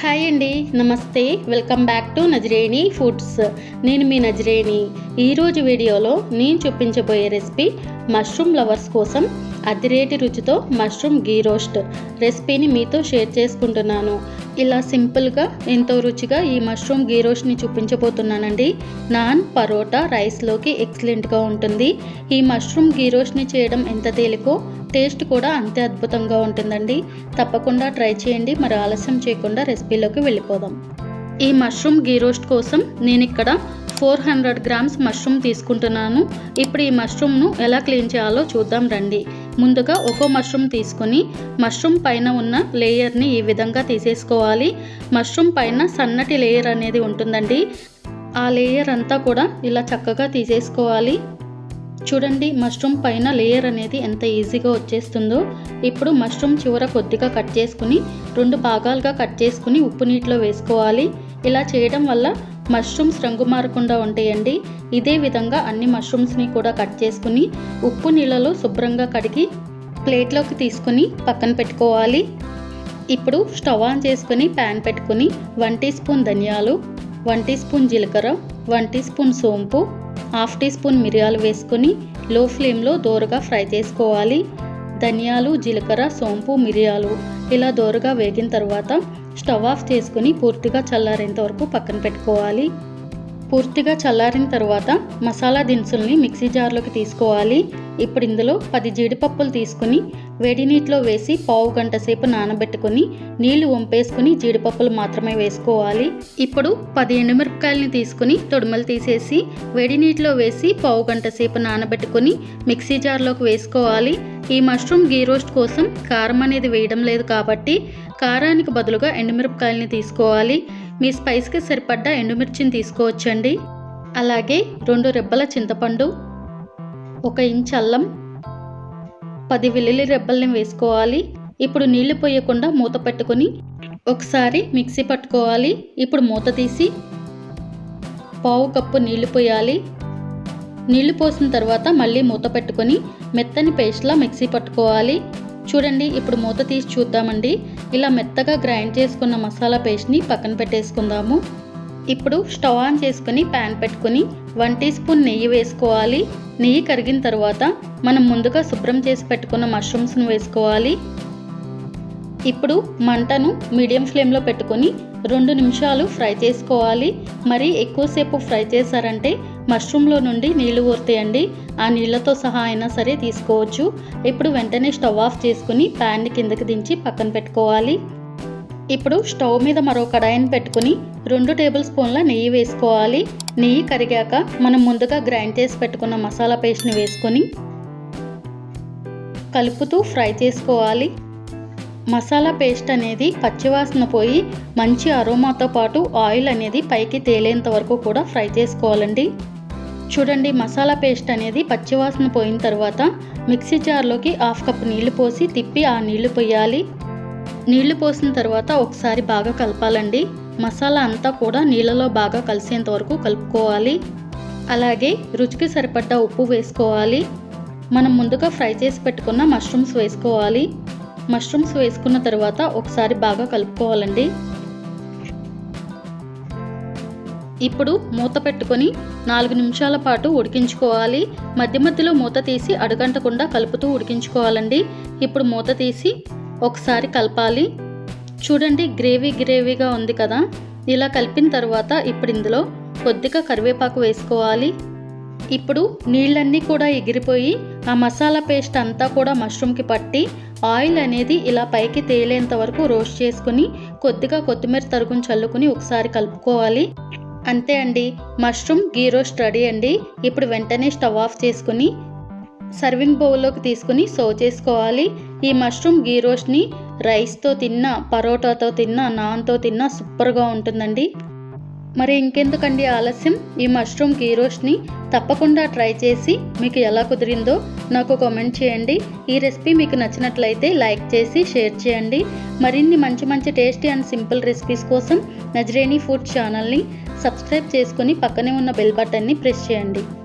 Hi అండి నమస్తే. Welcome back to Nazareni foods. నేను మీ నజరేణి. ఈరోజు వీడియోలో నేను చూపించబోయే రెసిపీ మష్రూమ్ లవర్స్ కోసం అతిరేటి రుచితో మష్రూమ్ గీ రోస్ట్ రెసిపీని మీతో షేర్ చేసుకుంటున్నాను. ఇలా సింపుల్గా ఎంతో రుచిగా ఈ మష్రూమ్ గీ రోస్ట్ని చూపించబోతున్నానండి. నాన్ పరోటా రైస్లోకి ఎక్సలెంట్గా ఉంటుంది. ఈ మష్రూమ్ గీ రోస్ట్ని చేయడం ఎంత తేలికో టేస్ట్ కూడా అంతే అద్భుతంగా ఉంటుందండి. తప్పకుండా ట్రై చేయండి. మరి ఆలస్యం చేయకుండా రెసిపీలోకి వెళ్ళిపోదాం. ఈ మష్రూమ్ గీ రోస్ట్ కోసం నేను ఇక్కడ ఫోర్ హండ్రెడ్ గ్రామ్స్ మష్రూమ్ తీసుకుంటున్నాను. ఇప్పుడు ఈ మష్రూమ్ను ఎలా క్లీన్ చేయాలో చూద్దాం రండి. ముందుగా ఒక్కో మష్రూమ్ తీసుకొని మష్రూమ్ పైన ఉన్న లేయర్ని ఈ విధంగా తీసేసుకోవాలి. మష్రూమ్ పైన సన్నటి లేయర్ అనేది ఉంటుందండి. ఆ లేయర్ అంతా కూడా ఇలా చక్కగా తీసేసుకోవాలి. చూడండి మష్రూమ్ పైన లేయర్ అనేది ఎంత ఈజీగా వచ్చేస్తుందో. ఇప్పుడు మష్రూమ్ చివర కొద్దిగా కట్ చేసుకుని రెండు భాగాలుగా కట్ చేసుకుని ఉప్పు నీటిలో వేసుకోవాలి. ఇలా చేయడం వల్ల మష్రూమ్స్ రంగు మారకుండా ఉంటాయండి. ఇదే విధంగా అన్ని మష్రూమ్స్ని కూడా కట్ చేసుకుని ఉప్పు నీళ్ళలో శుభ్రంగా కడిగి ప్లేట్లోకి తీసుకుని పక్కన పెట్టుకోవాలి. ఇప్పుడు స్టవ్ ఆన్ చేసుకుని ప్యాన్ పెట్టుకుని వన్ టీ స్పూన్ ధనియాలు వన్ టీ స్పూన్ జీలకర్ర వన్ టీ స్పూన్ సోంపు హాఫ్ టీ స్పూన్ మిరియాలు వేసుకొని లో ఫ్లేమ్లో దోరగా ఫ్రై చేసుకోవాలి. ధనియాలు జీలకర్ర సోంపు మిరియాలు ఇలా దోరగా వేగిన తర్వాత స్టవ్ ఆఫ్ చేసుకుని పూర్తిగా చల్లారేంత వరకు పక్కన పెట్టుకోవాలి. పూర్తిగా చల్లారిన తర్వాత మసాలా దినుసుల్ని మిక్సీ జార్లోకి తీసుకోవాలి. ఇప్పుడు ఇందులో పది జీడిపప్పులు తీసుకుని వేడి నీటిలో వేసి పావు గంట సేపు నానబెట్టుకుని నీళ్ళు వంపేసుకుని జీడిపప్పులు మాత్రమే వేసుకోవాలి. ఇప్పుడు పది ఎండుమిరపకాయలని తీసుకుని తొడుమలు తీసేసి వేడి నీటిలో వేసి పావు గంట సేపు నానబెట్టుకుని మిక్సీ జార్లోకి వేసుకోవాలి. ఈ మష్రూమ్ గీ రోస్ట్ కోసం కారం అనేది వేయడం లేదు కాబట్టి కారానికి బదులుగా ఎండుమిరపకాయలని తీసుకోవాలి. మీ స్పైస్కి సరిపడ్డ ఎండుమిర్చిని తీసుకోవచ్చండి. అలాగే రెండు రెబ్బల చింతపండు ఒక ఇంచ్ అల్లం పది వెల్లుల్లి రెబ్బల్ని వేసుకోవాలి. ఇప్పుడు నీళ్ళు పోయకుండా మూత పెట్టుకొని ఒకసారి మిక్సీ పట్టుకోవాలి. ఇప్పుడు మూత తీసి పావు కప్పు నీళ్ళు పోయాలి. నీళ్ళు పోసిన తర్వాత మళ్ళీ మూత పెట్టుకొని మెత్తని పేస్ట్లా మిక్సీ పట్టుకోవాలి. చూడండి ఇప్పుడు మూత తీసి చూద్దామండి. ఇలా మెత్తగా గ్రైండ్ చేసుకున్న మసాలా పేస్ట్ని పక్కన పెట్టేసుకుందాము. ఇప్పుడు స్టవ్ ఆన్ చేసుకుని ప్యాన్ పెట్టుకుని వన్ టీ స్పూన్ నెయ్యి వేసుకోవాలి. నెయ్యి కరిగిన తర్వాత మనం ముందుగా శుభ్రం చేసి పెట్టుకున్న మష్రూమ్స్ను వేసుకోవాలి. ఇప్పుడు మంటను మీడియం ఫ్లేమ్లో పెట్టుకొని రెండు నిమిషాలు ఫ్రై చేసుకోవాలి. మరి ఎక్కువసేపు ఫ్రై చేశారంటే మష్రూమ్లో నుండి నీళ్ళు ఊరుతాయండి. ఆ నీళ్ళతో సహా అయినా సరే తీసుకోవచ్చు. ఇప్పుడు వెంటనే స్టవ్ ఆఫ్ చేసుకుని ప్యాన్ని కిందకి దించి పక్కన పెట్టుకోవాలి. ఇప్పుడు స్టవ్ మీద మరో కడాయిని పెట్టుకుని రెండు టేబుల్ స్పూన్ల నెయ్యి వేసుకోవాలి. నెయ్యి కరిగాక మనం ముందుగా గ్రైండ్ చేసి పెట్టుకున్న మసాలా పేస్ట్ని వేసుకొని కలుపుతూ ఫ్రై చేసుకోవాలి. మసాలా పేస్ట్ అనేది పచ్చివాసన పోయి మంచి అరోమాతో పాటు ఆయిల్ అనేది పైకి తేలేంత వరకు కూడా ఫ్రై చేసుకోవాలండి. చూడండి మసాలా పేస్ట్ అనేది పచ్చివాసన పోయిన తర్వాత మిక్సీ జార్లోకి హాఫ్ కప్ నీళ్ళు పోసి తిప్పి ఆ నీళ్ళు పోయాలి. నీళ్ళు పోసిన తర్వాత ఒకసారి బాగా కలపాలండి. మసాలా అంతా కూడా నీళ్ళలో బాగా కలిసేంత వరకు కలుపుకోవాలి. అలాగే రుచికి సరిపడ్డ ఉప్పు వేసుకోవాలి. మనం ముందుగా ఫ్రై చేసి పెట్టుకున్న మష్రూమ్స్ వేసుకోవాలి. మష్రూమ్స్ వేసుకున్న తర్వాత ఒకసారి బాగా కలుపుకోవాలండి. ఇప్పుడు మూత పెట్టుకొని నాలుగు నిమిషాల పాటు ఉడికించుకోవాలి. మధ్య మధ్యలో మూత తీసి అడుగంటకుండా కలుపుతూ ఉడికించుకోవాలండి. ఇప్పుడు మూత తీసి ఒకసారి కలపాలి. చూడండి గ్రేవీ గ్రేవీగా ఉంది కదా. ఇలా కలిపిన తర్వాత ఇప్పుడు ఇందులో కొద్దిగా కరివేపాకు వేసుకోవాలి. ఇప్పుడు నీళ్ళన్నీ కూడా ఎగిరిపోయి ఆ మసాలా పేస్ట్ అంతా కూడా మష్రూమ్కి పట్టి ఆయిల్ అనేది ఇలా పైకి తేలేంత వరకు రోస్ట్ చేసుకుని కొద్దిగా కొత్తిమీర తరుగుని చల్లుకుని ఒకసారి కలుపుకోవాలి. అంతే అండి. మష్రూమ్ గీ రోస్ట్ రెడీ అండి. ఇప్పుడు వెంటనే స్టవ్ ఆఫ్ చేసుకుని సర్వింగ్ బౌల్లోకి తీసుకుని సర్వ్ చేసుకోవాలి. ఈ మష్రూమ్ గీ రోస్ట్ని రైస్తో తిన్నా పరోటాతో తిన్నా నాన్తో తిన్నా సూపర్గా ఉంటుందండి. మరి ఇంకెందుకండి ఆలస్యం? ఈ మష్రూమ్ గీ రోస్ట్ని తప్పకుండా ట్రై చేసి మీకు ఎలా కుదిరిందో నాకు కామెంట్ చేయండి. ఈ రెసిపీ మీకు నచ్చినట్లయితే లైక్ చేసి షేర్ చేయండి. మరిన్ని మంచి మంచి టేస్టీ అండ్ సింపుల్ రెసిపీస్ కోసం నజరేణి ఫుడ్ ఛానల్ని సబ్స్క్రైబ్ చేసుకుని పక్కనే ఉన్న బెల్ బటన్ని ప్రెస్ చేయండి.